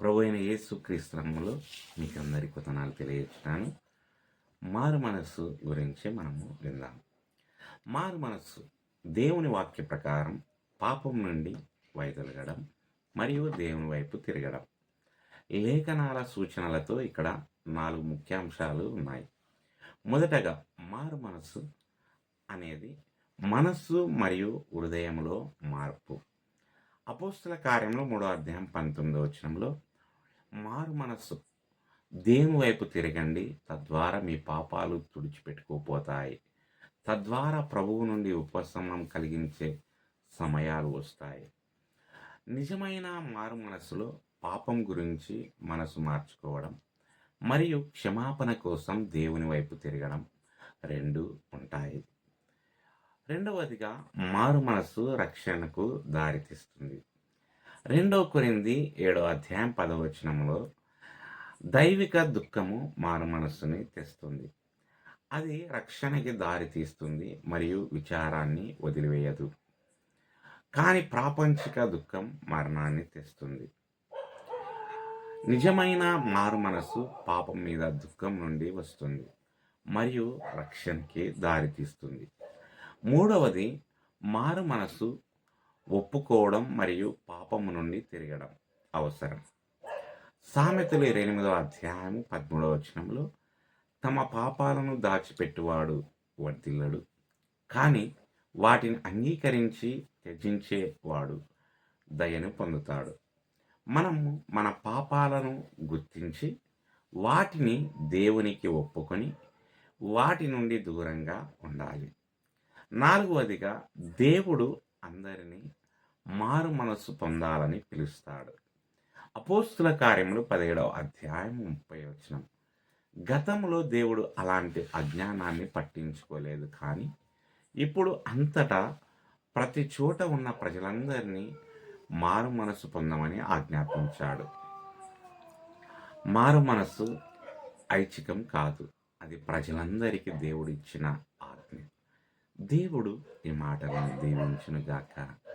ప్రభు అయిన యేసు క్రీస్తునామంలో మీకు అందరి కొత్తనాలు తెలియజేస్తాను మారు మనస్సు గురించి మనము విందాం. మారు మనస్సు దేవుని వాక్య ప్రకారం పాపం నుండి వైదొలగడం మరియు దేవుని వైపు తిరగడం. లేఖనాల సూచనలతో ఇక్కడ నాలుగు ముఖ్యాంశాలు ఉన్నాయి. మొదటగా మారు మనస్సు అనేది మనస్సు మరియు హృదయంలో మార్పు. అపోస్తుల కార్యంలో మూడో అధ్యాయం పంతొమ్మిదో వచనంలో మారు మనస్సు దేవుని వైపు తిరగండి తద్వారా మీ పాపాలు తుడిచిపెట్టుకోపోతాయి తద్వారా ప్రభువు నుండి ఉపశమనం కలిగించే సమయాలు వస్తాయి. నిజమైన మారు మనస్సులో పాపం గురించి మనసు మార్చుకోవడం మరియు క్షమాపణ కోసం దేవుని వైపు తిరగడం రెండు ఉంటాయి. రెండవదిగా మారు మనసు రక్షణకు దారితీస్తుంది. రెండవ కొరింది ఏడో అధ్యాయం పదవచనంలో దైవిక దుఃఖము మారు మనస్సుని తెస్తుంది. అది రక్షణకి దారితీస్తుంది మరియు విచారాన్ని వదిలివేయదు. కానీ ప్రాపంచిక దుఃఖం మరణాన్ని తెస్తుంది. నిజమైన మారు మనసు పాపం మీద దుఃఖం నుండి వస్తుంది మరియు రక్షణకి దారితీస్తుంది. మూడవది మారు మనసు ఒప్పుకోవడం మరియు పాపము నుండి తిరగడం అవసరం. సామెతలు ఇరవై ఎనిమిదవ అధ్యాయం పదమూడవ వచనంలో తమ పాపాలను దాచిపెట్టువాడు వర్దిల్లడు కానీ వాటిని అంగీకరించి త్యజించేవాడు దయను పొందుతాడు. మనము మన పాపాలను గుర్తించి వాటిని దేవునికి ఒప్పుకొని వాటి నుండి దూరంగా ఉండాలి. నాలుగవదిగా దేవుడు అందరినీ మారు మనస్సు పొందాలని పిలుస్తాడు. అపోస్తుల కార్యములు పదిహేడవ అధ్యాయం ముప్పై వచనం. గతంలో దేవుడు అలాంటి అజ్ఞానాన్ని పట్టించుకోలేదు కానీ ఇప్పుడు అంతటా ప్రతి చోట ఉన్న ప్రజలందరినీ మారు మనస్సు పొందమని ఆజ్ఞాపించాడు. మారు మనస్సు ఐచ్ఛికం కాదు. అది ప్రజలందరికీ దేవుడిచ్చిన ఆజ్ఞ. దేవుడు ఈ మాటలను దీవించునుగాక.